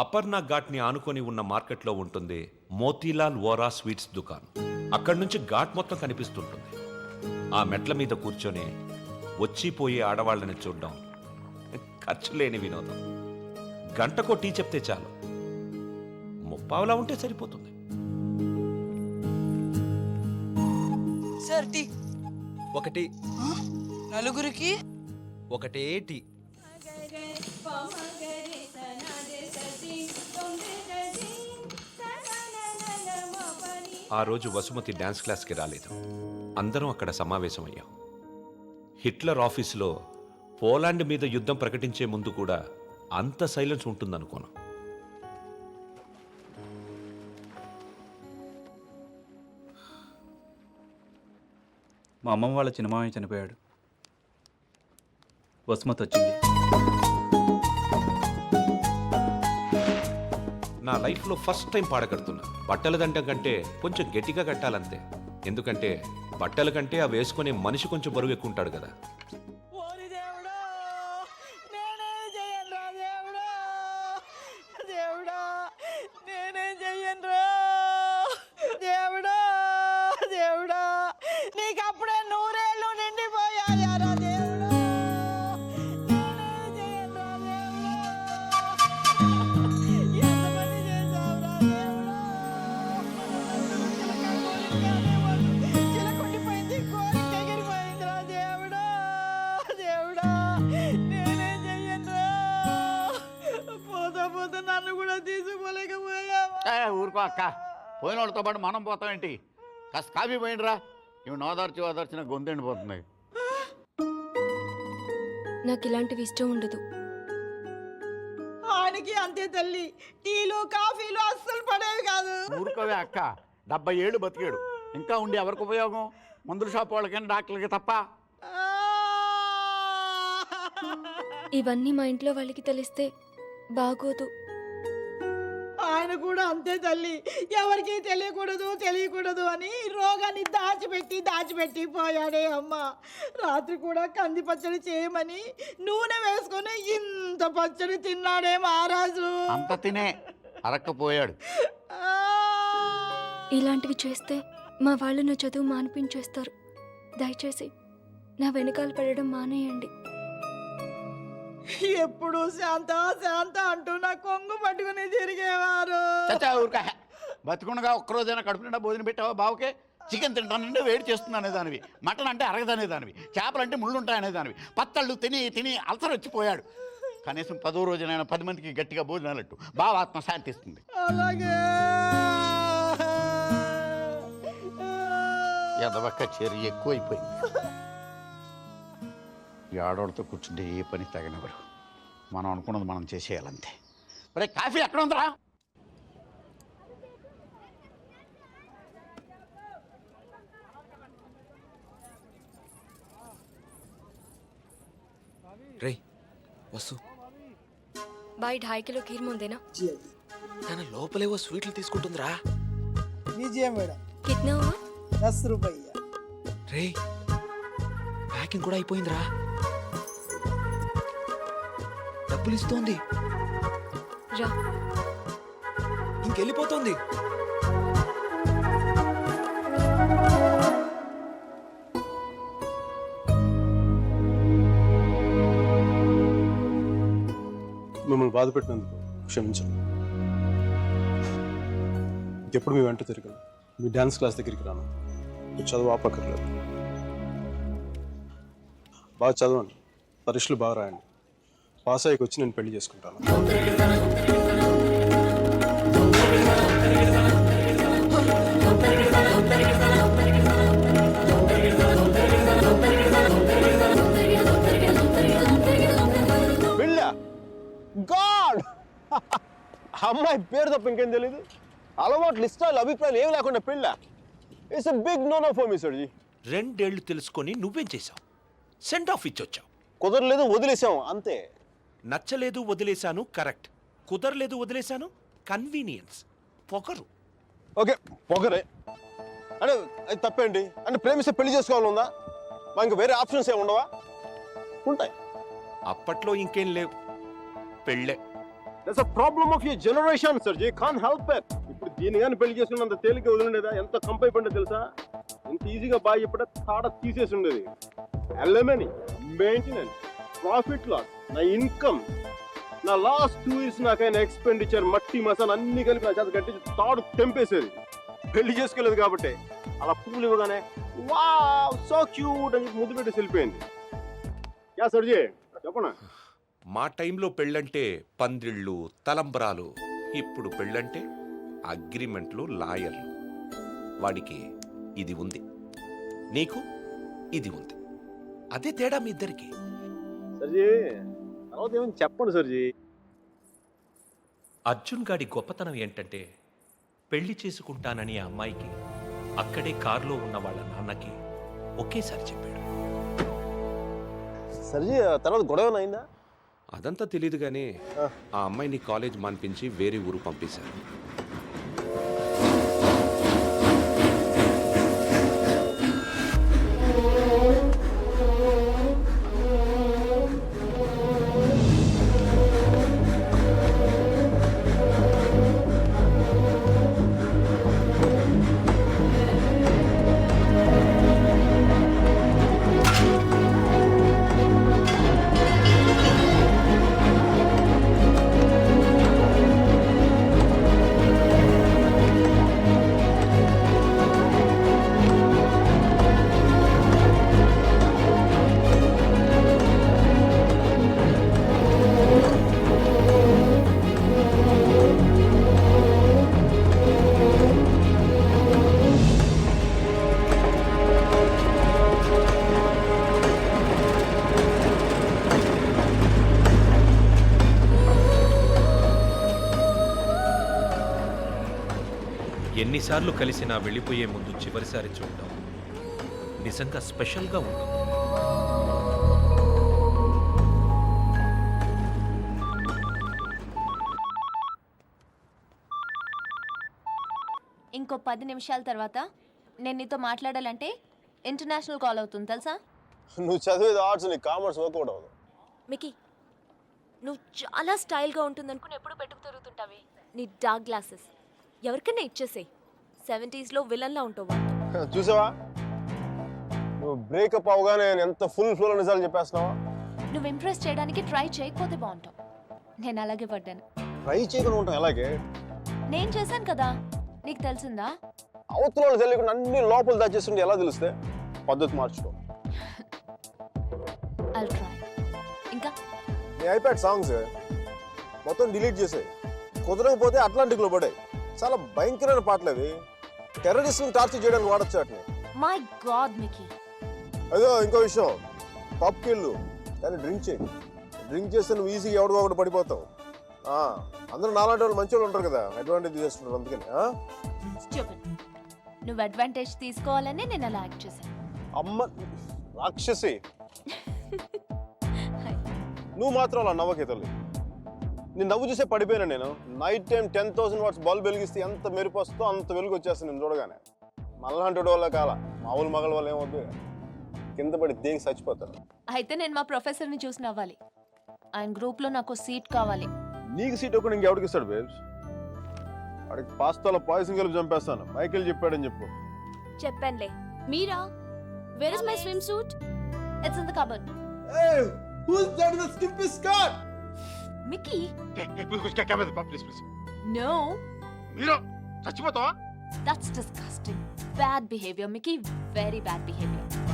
అపర్ణ ఘాట్ని ఆనుకొని ఉన్న మార్కెట్లో ఉంటుంది మోతీలాల్ వోరా స్వీట్స్ దుకాన్ అక్కడి నుంచి ఘాట్ మొత్తం కనిపిస్తుంటుంది. ఆ మెట్ల మీద కూర్చొని వచ్చిపోయే ఆడవాళ్ళని చూడడం ఖర్చు లేని వినోదం. గంటకో టీ చెప్తే చాలు. ముప్పావులా ఉంటే సరిపోతుంది. Sir tea. ఒకటి. నలుగురికి? ఒకటే టీ. ఆ రోజు వసుమతి డ్యాన్స్ క్లాస్కి రాలేదు. అందరం అక్కడ సమావేశమయ్యాం. హిట్లర్ ఆఫీసులో పోలాండ్ మీద యుద్ధం ప్రకటించే ముందు కూడా అంత సైలెన్స్ ఉంటుందనుకోను. మా అమ్మమ్మ వాళ్ళ చిన్నమామయ్య చనిపోయాడు. వసుమతి వచ్చింది నా లైఫ్లో ఫస్ట్ టైం పాడగడుతున్నా బట్టల దండం కంటే కొంచెం గట్టిగా కట్టాలంతే. ఎందుకంటే బట్టల కంటే ఆ వేసుకునే మనిషి కొంచెం బరువు ఎక్కువ ఉంటాడు కదా. ఊరుకో అక్క. పోయిన వాళ్ళతో పాటు మనం పోతామేంటి కాస్త కాఫీ పోయిండ్రా. ఇవి నోదార్చి ఓదార్చిన గొంతెండిపోతుంది నాకు ఇలాంటివి ఇష్టం ఉండదు. ఆయనకి అంతే తల్లి. టీలు కాఫీలు అస్సలు పడేవి కాదు. ఊరుకోవే అక్క. డెబ్బై ఏళ్ళు బతికాడు. ఇంకా ఉండి ఎవరికి ఉపయోగం? మందుల షాప్ వాళ్ళకైనా డాక్టర్లకి తప్ప? ఇవన్నీ మా ఇంట్లో వాళ్ళకి తెలిస్తే బాగోదు. ఆయన కూడా అంతే తల్లి. ఎవరికి తెలియకూడదు తెలియకూడదు అని రోగాన్ని దాచిపెట్టి దాచిపెట్టి పోయాడే అమ్మ. రాత్రి కూడా కంది పచ్చడి చేయమని నూనె వేసుకొని ఇంత పచ్చడి తిన్నాడే మహారాజు. అంత తినే అరక్కపోయాడు! ఇలాంటివి చేస్తే మా వాళ్ళు నా చదువు మానిపించేస్తారు. దయచేసి నా వెనకాల పడడం మానేయండి. ఎప్పుడు శాంత శాంత అంటూ నా కొంగు పట్టుకుని తిరిగేవారు. చచ్చా ఊరుక. బతికుండగా ఒక్కరోజైనా కడుపు నిండా భోజనం పెట్టావా బావకే? చికెన్ తింటానంటే వేడి చేస్తుంది అనేదానివి. మటన్ అంటే అరగదనేదానివి. చేపలు అంటే ముళ్ళు ఉంటాయనేదానివి పత్తళ్ళు తిని తిని అల్సర్ వచ్చిపోయాడు. కనీసం పదో రోజునైనా పది మందికి గట్టిగా భోజనాలట్టు. బావ ఆత్మ శాంతిస్తుంది. అలాగే. ఎదవక్క చెరి ఎక్కువైపోయింది. ఈ ఆడవాళ్ళతో కూర్చుంటే ఏ పని తగనివ్వరు. మనం అనుకున్నది మనం చేసేయాలంతే. మరి కాఫీ ఎక్కడ ఉందరా? రే వస్తు. బాయ్ ढाई కిలో ఖీర్ ముందేనా? తన లోపలేవో స్వీట్లు తీసుకుంటుందిరా. విజయం మేడం. కిట్నా దస్ రూపాయ రే ప్యాకింగ్ కూడా అయిపోయిందిరా. డబ్బులు ఇస్తోంది రా. ఇంకెళ్ళిపోతుంది. మిమ్మల్ని బాధ పెట్టినందుకు క్షమించండి. ఇంకెప్పుడు మీ వెంట తిరగను. మీ డ్యాన్స్ క్లాస్ దగ్గరికి రాను. మీరు చదువు ఆపక్కర్లేదు. బాగా చదవండి. పరీక్షలు బాగా రాయండి. పాస్ అయ్యకి వచ్చి నేను పెళ్ళి చేసుకుంటాను. గాడ్! అమ్మాయి పేరు తప్ప ఇంకేం తెలియదు అలవాట్లు ఇష్టాలు అభిప్రాయాలు ఏం లేకుండా పెళ్ళ? It's big no no for me సర్జీ రెండేళ్ళు తెలుసుకొని నువ్వేం చేశావు? Send off ఇచ్చొచ్చావు. కుదరలేదు వదిలేసాం అంతే. నచ్చలేదు వదిలేశాను కరెక్ట్. కుదరలేదు వదిలేశాను కన్వీనియన్స్. పొగరు. ఓకే పొగరే. అంటే అది తప్పేంటి? అంటే ప్రేమిస్తే పెళ్ళి చేసుకోవాలని ఉందా? మా ఇంకా వేరే ఆప్షన్స్ ఏమి ఉండవా? ఉంటాయి. అప్పట్లో ఇంకేం లేవు. పెళ్ళే. That's a problem of your generation sir ji can help it ఇప్పుడు దీని కానీ పెళ్ళి చేసుకున్నంత తేలిక వదిలిండేదా? ఎంత కంపై పండే తెలుసా? ఎంత ఈజీగా బాగా చెప్పడా తాడ తీసేసి ఉండేది. ఎల్ఎంఎని మెయింటెనెన్స్ ప్రాఫిట్ లాస్ నా ఇన్కమ్ నా లాస్ట్ టూ ఇయర్స్ నాకైన ఎక్స్పెండిచర్ మట్టి మసాలా అన్ని కలిపి నా చేత కట్టి తాడు తెంపేసేది. పెళ్ళి చేసుకోలేదు కాబట్టి. అలా పువ్వులు ఇవ్వగానే వా సో క్యూట్ అని చెప్పి ముద్దు పెట్టేసి వెళ్ళిపోయింది. యా సర్జీ చెప్పనా? మా టైంలో పెళ్ళంటే పందిళ్ళు తలంబరాలు ఇప్పుడు పెళ్ళంటే అగ్రిమెంట్లు లాయర్లు. వాడికి ఇది ఉంది. నీకు ఇది ఉంది. అదే తేడా మీ ఇద్దరికి. సర్జీ తర్వాత ఏమైనా చెప్పండి సర్జీ అర్జున్ గాడి గొప్పతనం ఏంటంటే పెళ్ళి చేసుకుంటానని ఆ అమ్మాయికి అక్కడే కారులో ఉన్న వాళ్ళ నాన్నకి ఒకేసారి చెప్పాడు. సర్జీ తర్వాత గొడవ అయిందా? అదంతా తెలియదు కానీ ఆ. ఆ అమ్మాయిని కాలేజ్ మాన్పించి వేరే ఊరు పంపేశారు. ఎన్నిసార్లు కలిసినా వెళ్ళిపోయే ముందు చివరిసారి చూడటం నిజంగా స్పెషల్గా ఉంటుంది. ఇంకో పది నిమిషాల తర్వాత నేను నీతో మాట్లాడాలంటే ఇంటర్నేషనల్ కాల్ అవుతుంది తెలుసా? నువ్వు చదివేది ఆర్ట్స్ నీకు కామర్స్ వర్కౌట్ అవ్వదు. మికి నువ్వు చాలా స్టైల్గా ఉంటుంది అనుకుని ఎప్పుడు పెట్టుకు తిరుగుతుంటావి. నీ డార్క్ గ్లాసెస్ ఎవరికైనా ఇచ్చేసేయ్. సెవెంటీస్లో విలన్లా ఉంటావు. చూసావా? నువ్వు బ్రేకప్ అవగానే నేను ఎంత ఫుల్ ఫ్లో నిజాలు చెప్పేస్తున్నావా? నువ్వు ఇంప్రెస్ చేయడానికి ట్రై చేయకపోతే బాగుంటావు. నేను అలాగే పడ్డాను. ట్రై చేయకుండా ఉంటాం అలాగే నేను చేశాను కదా. నీకు తెలిసిందా? అవతల వాళ్ళు తెలియకుండా అన్ని లోపల దాచేస్తుంటే ఎలా తెలుస్తే? పద్ధతి మార్చుకో. ఐల్ ట్రై ఇంకా? నీ ఐప్యాడ్ సాంగ్స్ మొత్తం డిలీట్ చేసే కుదరకపోతే అట్లాంటిక్లో పడే చాలా భయంకరమైన పాటలు అవి. టెర్రరిస్ట్ని టార్చర్ చేయడానికి వాడచ్చు వాటిని. మై గాడ్ మికీ అదో ఇంకో విషయం. పబ్కి వెళ్ళు కానీ డ్రింక్ చేయి. డ్రింక్ చేస్తే నువ్వు ఈజీగా ఎవడికో ఒకటి పడిపోతావు. అందరూ నాలాంటి వాళ్ళు మంచి వాళ్ళు ఉంటారు కదా. అడ్వాంటేజ్ తీసుకుంటారు అందుకని నువ్వు అడ్వాంటేజ్ తీసుకోవాలని నేను అలా యాక్ట్ చేశాను. అమ్మ రాక్షసి. నువ్వు మాత్రం అలా నవ్వకే తల్లి. నేను నవ్వు చూసే పడిపోయాను నేను. Night time ten thousand watts bulb వెలిగిస్తే ఎంత మెరుపు వస్తుందో అంత వెలుగు వచ్చేస్తుంది నేను చూడగానే. మళ్ళంటి వల్ల కాల మామూలు మగల వల్ల ఏమవుద్ది కింద పడి దేనికి చచ్చిపోతారు? అయితే నేను మా ప్రొఫెసర్ని చూసి నవ్వాలి. ఆయన గ్రూప్లో నాకు సీట్ కావాలి. నీకు సీట్ ఒకటి ఇంకెవడికి ఇస్తాడు బేబ్స్ వాడికి పాస్తాలో పాయసం కలిపి చంపేస్తాను. మైకేల్ చెప్పాడని చెప్పు. చెప్పానులే. Meera? Where is my swim suit it's in the cupboard Mickey. क्या क्या मैं प्लीज़ प्लीज़ No, मीरा सच बताओ that's disgusting. Bad behavior, Mickey. Very bad behavior.